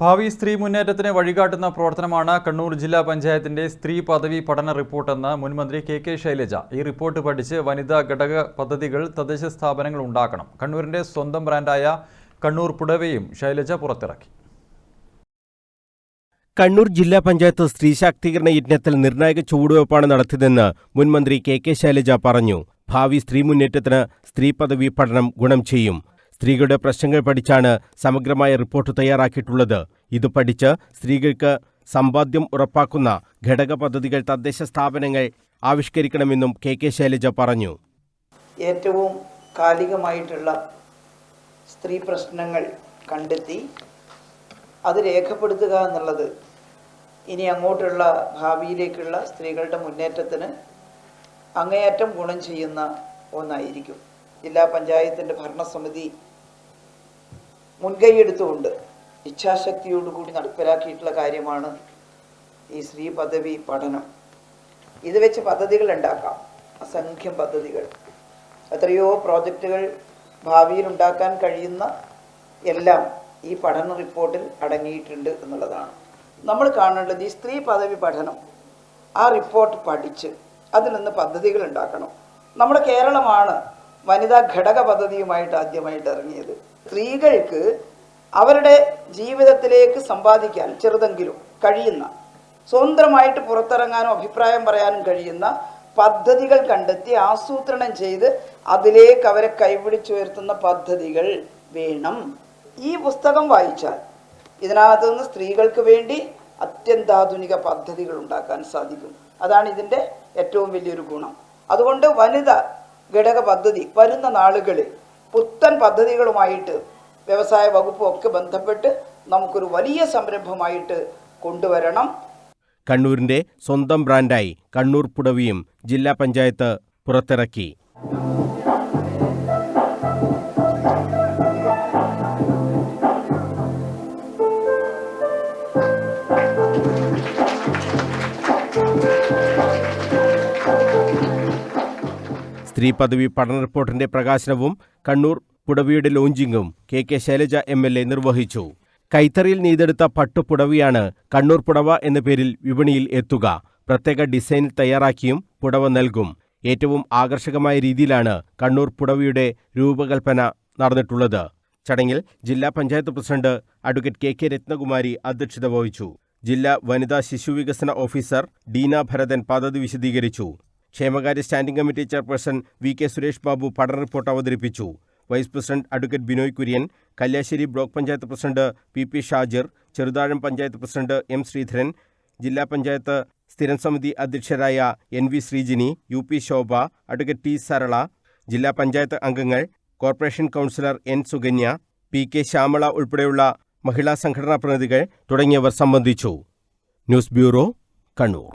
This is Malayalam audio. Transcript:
ഭാവി സ്ത്രീ മുന്നേറ്റത്തിന് വഴികാട്ടുന്ന പ്രവർത്തനമാണ് കണ്ണൂർ ജില്ലാ പഞ്ചായത്തിന്റെ സ്ത്രീ പദവി പഠന റിപ്പോർട്ടെന്ന് മുൻമന്ത്രി കെ കെ ശൈലജ. ഈ റിപ്പോർട്ട് പഠിച്ച് വനിതാ ഘടക പദ്ധതികൾ തദ്ദേശ സ്ഥാപനങ്ങൾ ഉണ്ടാക്കണം. കണ്ണൂരിന്റെ സ്വന്തം ബ്രാൻഡായ കണ്ണൂർ പുടവയും ശൈലജ പുറത്തിറക്കി. കണ്ണൂർ ജില്ലാ പഞ്ചായത്ത് സ്ത്രീ ശാക്തീകരണ യജ്ഞത്തിൽ നിർണായക ചുവടുവയ്പ്പാണ് നടത്തിയതെന്ന് മുൻമന്ത്രി കെ കെ ശൈലജ പറഞ്ഞു. ഭാവി സ്ത്രീ മുന്നേറ്റത്തിന് സ്ത്രീ പദവി പഠനം ഗുണം ചെയ്യും. സ്ത്രീകളുടെ പ്രശ്നങ്ങൾ പഠിച്ചാണ് സമഗ്രമായ റിപ്പോർട്ട് തയ്യാറാക്കിയിട്ടുള്ളത്. ഇത് പഠിച്ച് സ്ത്രീകൾക്ക് സമ്പാദ്യം ഉറപ്പാക്കുന്ന ഘടക പദ്ധതികൾ തദ്ദേശ സ്ഥാപനങ്ങൾ ആവിഷ്കരിക്കണമെന്നും കെ കെ ശൈലജ പറഞ്ഞു. ഏറ്റവും കാലികമായിട്ടുള്ള സ്ത്രീ പ്രശ്നങ്ങൾ കണ്ടെത്തി അത് രേഖപ്പെടുത്തുക എന്നുള്ളത് ഇനി അങ്ങോട്ടുള്ള ഭാവിയിലേക്കുള്ള സ്ത്രീകളുടെ മുന്നേറ്റത്തിന് അങ്ങേയറ്റം ഗുണം ചെയ്യുന്ന ഒന്നായിരിക്കും. ജില്ലാ പഞ്ചായത്തിന്റെ ഭരണസമിതി മുൻകൈയെടുത്തുകൊണ്ട് ഇച്ഛാശക്തിയോടുകൂടി നടപ്പിലാക്കിയിട്ടുള്ള കാര്യമാണ് ഈ സ്ത്രീ പദവി പഠനം. ഇത് വെച്ച് പദ്ധതികൾ ഉണ്ടാക്കാം. അസംഖ്യം പദ്ധതികൾ. എത്രയോ പ്രോജക്റ്റുകൾ ഭാവിയിൽ ഉണ്ടാക്കാൻ കഴിയുന്ന എല്ലാം ഈ പഠന റിപ്പോർട്ടിൽ അടങ്ങിയിട്ടുണ്ട് എന്നുള്ളതാണ്. നമ്മൾ കാണേണ്ടത് ഈ സ്ത്രീ പദവി പഠനം ആ റിപ്പോർട്ട് പഠിച്ച് അതിൽ നിന്ന് പദ്ധതികൾ ഉണ്ടാക്കണം. നമ്മുടെ കേരളമാണ് വനിതാ ഘടക പദ്ധതിയുമായിട്ട് ആദ്യമായിട്ട് ഇറങ്ങിയത്. സ്ത്രീകൾക്ക് അവരുടെ ജീവിതത്തിലേക്ക് സമ്പാദിക്കാൻ ചെറുതെങ്കിലും കഴിയുന്ന സ്വതന്ത്രമായിട്ട് പുറത്തിറങ്ങാനും അഭിപ്രായം പറയാനും കഴിയുന്ന പദ്ധതികൾ കണ്ടെത്തി ആസൂത്രണം ചെയ്ത് അതിലേക്ക് അവരെ കൈപിടിച്ചുയർത്തുന്ന പദ്ധതികൾ വേണം. ഈ പുസ്തകം വായിച്ചാൽ ഇതിനകത്ത് നിന്ന് സ്ത്രീകൾക്ക് വേണ്ടി അത്യന്താധുനിക പദ്ധതികൾ ഉണ്ടാക്കാൻ സാധിക്കും. അതാണ് ഇതിന്റെ ഏറ്റവും വലിയൊരു ഗുണം. അതുകൊണ്ട് വനിത ഘടക പദ്ധതി വരുന്ന നാളുകളിൽ പുത്തൻ പദ്ധതികളുമായിട്ട് വ്യവസായ വകുപ്പും ഒക്കെ ബന്ധപ്പെട്ട് നമുക്കൊരു വലിയ സംരംഭമായിട്ട് കൊണ്ടുവരണം. കണ്ണൂരിന്റെ സ്വന്തം ബ്രാൻഡായി കണ്ണൂർ പുടവിയും ജില്ലാ പഞ്ചായത്ത് പുറത്തിറക്കി. സ്ത്രീ പദവി പഠന റിപ്പോർട്ടിന്റെ പ്രകാശനവും കണ്ണൂർ പുടവിയുടെ ലോഞ്ചിങ്ങും K K Shailaja M L A നിർവഹിച്ചു. കൈത്തറിയിൽ നെയ്തെടുത്ത പട്ടുപുടവിയാണ് കണ്ണൂർ പുടവ എന്ന പേരിൽ വിപണിയിൽ എത്തുക. പ്രത്യേക ഡിസൈനിൽ തയ്യാറാക്കിയും പുടവ നൽകും. ഏറ്റവും ആകർഷകമായ രീതിയിലാണ് കണ്ണൂർ പുടവിയുടെ രൂപകൽപ്പന നടന്നിട്ടുള്ളത്. ചടങ്ങിൽ ജില്ലാ panchayat president advocate K K Ratnakumari അധ്യക്ഷത വഹിച്ചു. ജില്ലാ വനിതാ ശിശുവികസന ഓഫീസർ ഡീന ഭരതൻ പദ്ധതി വിശദീകരിച്ചു. ക്ഷേമകാര്യ standing committee chairperson V K Suresh Babu പഠന റിപ്പോർട്ട് അവതരിപ്പിച്ചു. Vice president advocate Binoy Kurian Kalliasseri block panchayat president P P Shajir Cheruthazham panchayat president M Sreedharan ജില്ലാ പഞ്ചായത്ത് സ്ഥിരം സമിതി അധ്യക്ഷരായ N V Sreejini U P Shobha advocate T Sarala ജില്ലാ പഞ്ചായത്ത് അംഗങ്ങൾ corporation councillor N Sukanya P K Shyamala ഉൾപ്പെടെയുള്ള മഹിളാ സംഘടനാ പ്രതിനിധികൾ തുടങ്ങിയവർ സംബന്ധിച്ചു. News bureau Kannur.